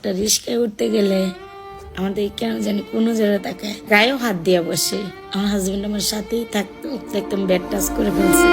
একটা রিস্কায় উঠতে গেলে আমাদের কেন জানি কোনো জায়গায় তাকায় গায়েও হাত দিয়ে বসে। আমার হাজবেন্ড আমার সাথেই থাকতো একদম ব্যাট টাচ করে ফেলছে।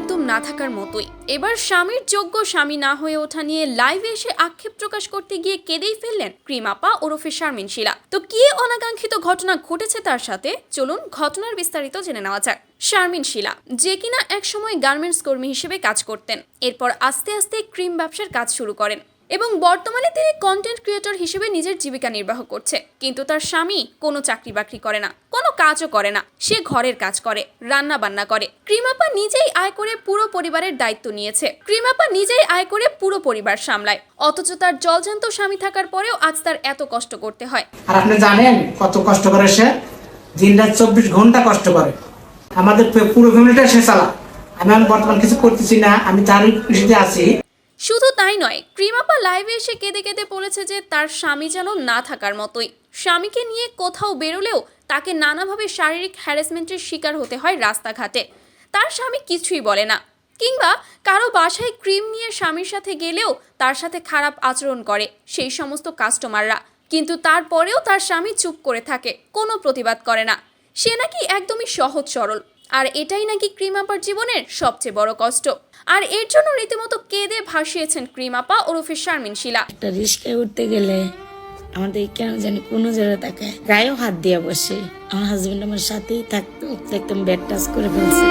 একদম না থাকার মতোই। এবার স্বামীর যোগ্য স্বামী না হয়ে ওঠা নিয়ে লাইভে এসে আক্ষেপ প্রকাশ করতে গিয়ে কেঁদেই ফেললেন ক্রিমাপা ওরফে শারমিন শিলা। তো কি অনাকাঙ্ক্ষিত ঘটনা ঘটেছে তার সাথে? চলুন ঘটনার বিস্তারিত জেনে নেওয়া যাক। শারমিন শিলা, যে কিনা একসময় গার্মেন্টস কর্মী হিসেবে কাজ করতেন, এরপর আস্তে আস্তে ক্রিম ব্যবসার কাজ শুরু করেন। এবং বর্তমানে তিনি কন্টেন্ট ক্রিয়েটর হিসেবে নিজের জীবিকা নির্বাহ করছে। কিন্তু তার স্বামী কোনো চাকরি বাকরি করে না, কোনো কাজও করে না। সে ঘরের কাজ করে রান্না বান্না করে। ক্রিমাপা নিজেই আয় করে পুরো পরিবারের দায়িত্ব নিয়েছে। ক্রিমাপা নিজেই আয় করে পুরো পরিবার সামলায়। অথচ তার জলজান্ত স্বামী থাকার পরেও আজ তার এত কষ্ট করতে হয়। আর আপনি জানেন কত কষ্ট করে সে? দিন রাত চব্বিশ ঘণ্টা কষ্ট করে। আমাদের পুরো ফ্যামিলিটা সে চালা আমি বর্তমান কিছু করতেছি না, আমি তারই কৃষিতে আছি। শুধু তাই নয়, ক্রিমাপা লাইভে এসে কেঁদে কেঁদে বলেছে যে তার স্বামী যেন না থাকার মতোই। স্বামীকে নিয়ে কোথাও বেরোলেও তাকে নানাভাবে শারীরিক হ্যারাসমেন্টের শিকার হতে হয় রাস্তাঘাটে। তার স্বামী কিছুই বলে না। কিংবা কারও বাসায় ক্রিম নিয়ে স্বামীর সাথে গেলেও তার সাথে খারাপ আচরণ করে সেই সমস্ত কাস্টমাররা কিন্তু তারপরেও তার স্বামী চুপ করে থাকে, কোনো প্রতিবাদ করে না। সে নাকি একদমই সহজ সরল। আর এটাই নাকি ক্রিমাপার জীবনের সবচেয়ে বড় কষ্ট। আর এর জন্য রীতিমতো কেঁদে ভাসিয়েছেন ক্রিমাপা ওরফে শারমিন শিলা। একটা রিস্কায় উঠতে গেলে আমাদের কেন জানি কোনো জায়গায় তাকায়। গায়েও হাত দিয়ে বসে। আমার হাজবেন্ড আমার সাথেই থাকতো একদম ব্যাড টাচ করে ফেলছে।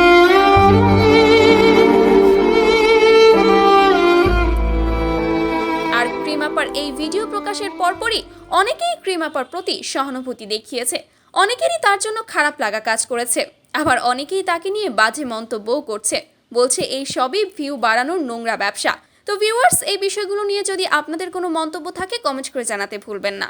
আর ক্রিমাপার এই ভিডিও প্রকাশের পরপরই অনেকেই ক্রিমাপার প্রতি সহানুভূতি দেখিয়েছে। অনেকেরই তার জন্য খারাপ লাগা কাজ করেছে। আবার অনেকেই তাকে নিয়ে বাজে মন্তব্যও করছে। বলছে, এই সবই ভিউ বাড়ানোর নোংরা ব্যবসা। তো ভিউয়ার্স এই বিষয়গুলো নিয়ে যদি আপনাদের কোনো মন্তব্য থাকে কমেন্ট করে জানাতে ভুলবেন না।